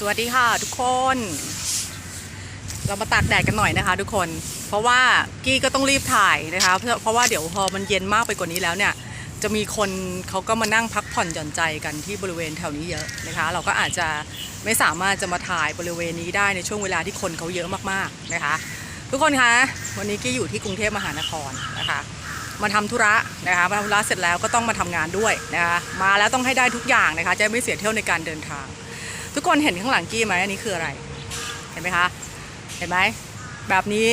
สวัสดีค่ะทุกคน เรามาตากแดดกันหน่อยนะคะ ทุกคน เพราะว่ากี้ก็ต้องรีบถ่ายนะคะ เพราะเพราะว่าเดี๋ยวพอมันเย็นมากไปกว่านี้แล้วเนี่ย จะมีคนเขาก็มานั่งพักผ่อนหย่อนใจกันที่บริเวณแถวนี้เยอะนะคะ เราก็อาจจะไม่สามารถจะมาถ่ายบริเวณนี้ได้ในช่วงเวลาที่คนเขาเยอะมากๆนะคะ ทุกคนคะวันนี้กี้อยู่ที่กรุงเทพมหานครนะคะมาทำธุระนะคะมาทำธุระเสร็จแล้วก็ต้องมาทำงานด้วยนะคะมาแล้วต้องให้ได้ทุกอย่างนะคะ จะไม่เสียเที่ยวในการเดินทาง ทุกคนเห็นข้างหลังกี้ไหมอันนี้คืออะไร เห็นไหมคะ เห็นไหมแบบนี้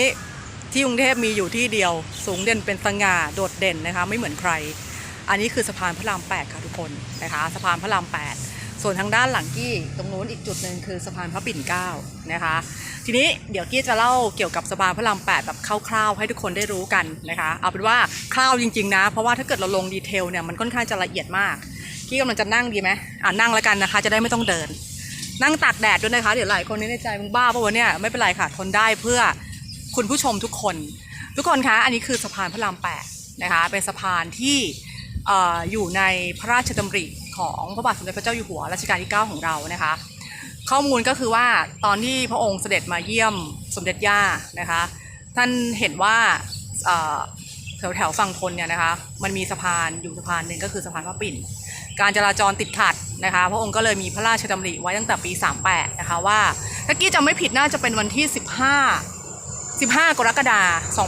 ที่กรุงเทพมีอยู่ที่เดียว สูงเด่นเป็นสง่าโดดเด่นนะคะ ไม่เหมือนใคร อันนี้คือสะพานพระราม8ค่ะทุกคนนะคะสะพานพระราม8ส่วนทางด้านหลังกี้ตรงนู้นอีกจุดหนึ่งคือสะพานพระปิ่นเกล้านะคะ ทีนี้เดี๋ยวกี้จะเล่าเกี่ยวกับสะพานพระราม8แบบคร่าวๆให้ทุกคนได้รู้กันนะคะเอาเป็นว่าคร่าวจริงๆนะ เพราะว่าถ้าเกิดเราลงดีเทลเนี่ยมันค่อนข้างจะละเอียดมากกี้กำลังจะนั่งดีไหมอ่านั่งแล้วกันนะคะ จะได้ไม่ต้องเดิน นั่งตากแดดด้วยนะคะ เดี๋ยวหลายคนนี่ในใจมึงบ้าปะวะเนี่ยไม่เป็นไรค่ะทนได้เพื่อคุณผู้ชมทุกคน ทุกคนคะอันนี้คือสะพานพระรามแปดนะคะเป็นสะพานที่ออยู่ในพระราชดำริของพระบาทสมเด็จพระเจ้าอยู่หัวรัชกาลที่ 9 ของเรานะคะ ข้อมูลก็คือว่าตอนที่พระองค์เสด็จมาเยี่ยมสมเด็จย่านะคะ ท่านเห็นว่าแถวแถวฝั่งทนเนี่ยนะคะ มันมีสะพานอยู่สะพานหนึ่งก็คือสะพานพระปิ่น การจราจรติดขัด นะคะพระองค์ก็เลยมีพระราชดำริไว้ตั้งแต่ปี 38 นะคะว่าถ้ากี้จำไม่ผิดน่าจะเป็นวันที่ 15 15 กรกฎาคม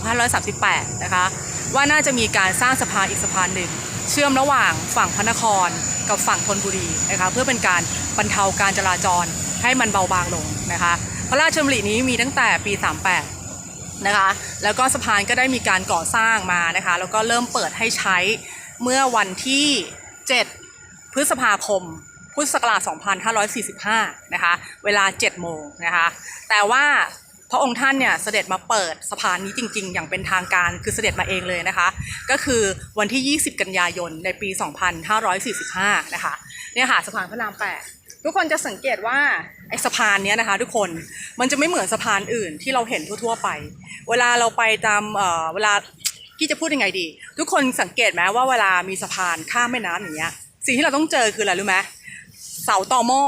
2538 นะคะว่าน่าจะมีการสร้างสะพานอีกสะพานหนึ่ง เชื่อมระหว่างฝั่งพระนครกับฝั่งธนบุรีนะคะเพื่อเป็นการบรรเทาการจราจรให้มันเบาบางลงนะคะพระราชดำรินี้มีตั้งแต่ปี 38 นะคะแล้วก็สะพานก็ได้มีการก่อสร้างมานะคะแล้วก็เริ่มเปิดให้ใช้เมื่อวันที่ 7 พฤษภาคม พุทธศักราช 2545 นะคะ เวลา 7 โมงนะคะ แต่ว่าพระองค์ท่านเนี่ยเสด็จมาเปิดสะพานนี้จริง ๆ อย่างเป็นทางการคือเสด็จมาเองเลยนะคะ ก็คือวันที่ 20 กันยายนในปี 2545 นะคะเนี่ยค่ะสะพานพระราม8ทุกคนจะสังเกตว่าไอ้สะพานเนี้ยนะคะ ทุกคนมันจะไม่เหมือนสะพานอื่นที่เราเห็นทั่วๆไป เวลาเราไปตามเอ่อเวลากี้จะพูดยังไงดี ทุกคนสังเกตไหมว่าเวลามีสะพานข้ามแม่น้ำอย่างเงี้ย สิ่งที่เราต้องเจอคืออะไรรู้ไหมเสาตอหม้อ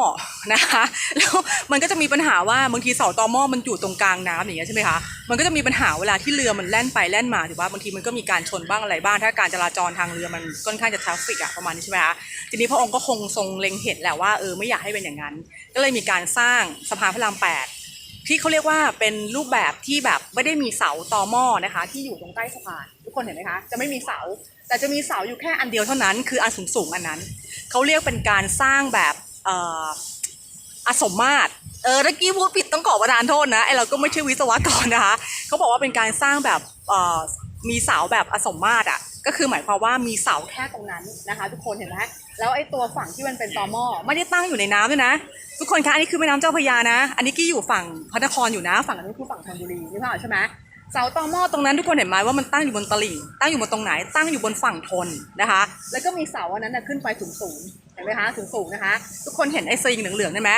นะคะแล้วมันก็จะมีปัญหาว่าบางทีเสาตอหม้อมันอยู่ตรงกลางน้ำอย่างเงี้ยใช่ไหมคะมันก็จะมีปัญหาเวลาที่เรือมันแล่นไปแล่นมาถือว่าบางทีมันก็มีการชนบ้างอะไรบ้าง ถ้าการจราจรทางเรือมันค่อนข้างจะทราฟฟิกอะประมาณนี้ใช่ไหมคะทีนี้พระองค์ก็คงทรงเล็งเห็นแหละว่าเออไม่อยากให้เป็นอย่างนั้น ก็เลยมีการสร้างสะพานพระรามแปดที่เขาเรียกว่าเป็นรูปแบบที่แบบไม่ได้มีเสาตอหม้อนะคะ ที่อยู่ตรงใต้สะพานทุกคนเห็นไหมคะจะไม่มีเสา แต่จะมีเสาอยู่แค่อันเดียวเท่านั้น คืออันสูงสูงอันนั้น เขาเรียกเป็นการสร้างแบบอสมมาตรเออตะกี้พูดผิดต้องขอประทานโทษนะไอเราก็ไม่ใช่วิศวกรนะคะเขาบอกว่าเป็นการสร้างแบบมีเสาแบบอสมมาตรอะก็คือหมายความว่ามีเสาแค่ตรงนั้นนะคะ ทุกคนเห็นไหมแล้วไอ้ตัวฝั่งที่มันเป็นตอหม้อไม่ได้ตั้งอยู่ในน้ำด้วยนะ ทุกคนคะอันนี้คือแม่น้ำเจ้าพระยานะ อันนี้กี้อยู่ฝั่งพระนครอยู่นะ ฝั่งอันนี้คือฝั่งธนบุรีนี่ค่ะใช่ไหม เสาตอหม้อตรงนั้นทุกคนเห็นไหมว่ามันตั้งอยู่บนตลิ่ง ตั้งอยู่บนตรงไหน ตั้งอยู่บนฝั่งทนนะคะ แล้วก็มีเสาอันนั้นนะขึ้นไปสูงสูงเห็นไหมคะสูงสูงนะคะ ทุกคนเห็นไอ้สลิงเหลืองๆได้ไหม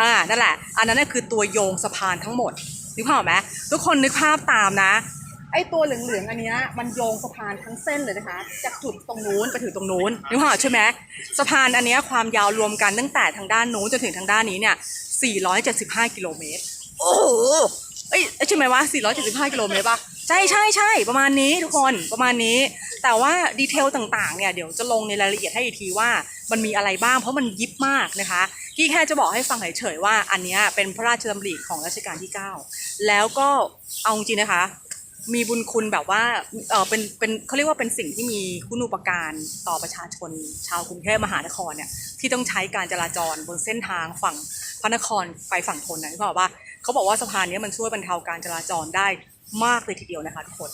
อ่านั่นแหละ อันนั้นน่ะคือตัวโยงสะพานทั้งหมดนึกภาพไหมทุกคนนึกภาพตามนะไอ้ตัวเหลืองๆอันนี้มันโยงสะพานทั้งเส้นเลยนะคะ จากจุดตรงนู้นไปถึงตรงนู้นนึกภาพใช่ไหมสะพานอันนี้ความยาวรวมกันตั้งแต่ทางด้านนู้นจนถึงทางด้านนี้เนี่ย475 กิโลเมตรโอ้โห ใช่ไหมวะ475กิโลเมตรป่ะใช่ใช่ใช่ประมาณนี้ทุกคนประมาณนี้ แต่ว่าดีเทลต่างๆเนี่ยเดี๋ยวจะลงในรายละเอียดให้อีกทีว่ามันมีอะไรบ้าง เพราะมันยิบมากนะคะกี้แค่จะบอกให้ฟังเฉยๆว่าอันนี้เป็นพระราชดำริของรัชกาลที่ 9 แล้วก็เอาจริงนะคะ มีบุญคุณแบบว่าเออเป็นเป็นเขาเรียกว่าเป็นสิ่งที่มีคุณูปการต่อประชาชนชาวกรุงเทพมหานครเนี่ยที่ต้องใช้การจราจรบนเส้นทางฝั่งพระนครไปฝั่งทนนะที่บอกว่า เขาบอกว่าสะพานนี้มันช่วยบรรเทาการจราจรได้มากเลยทีเดียวนะคะทุกคน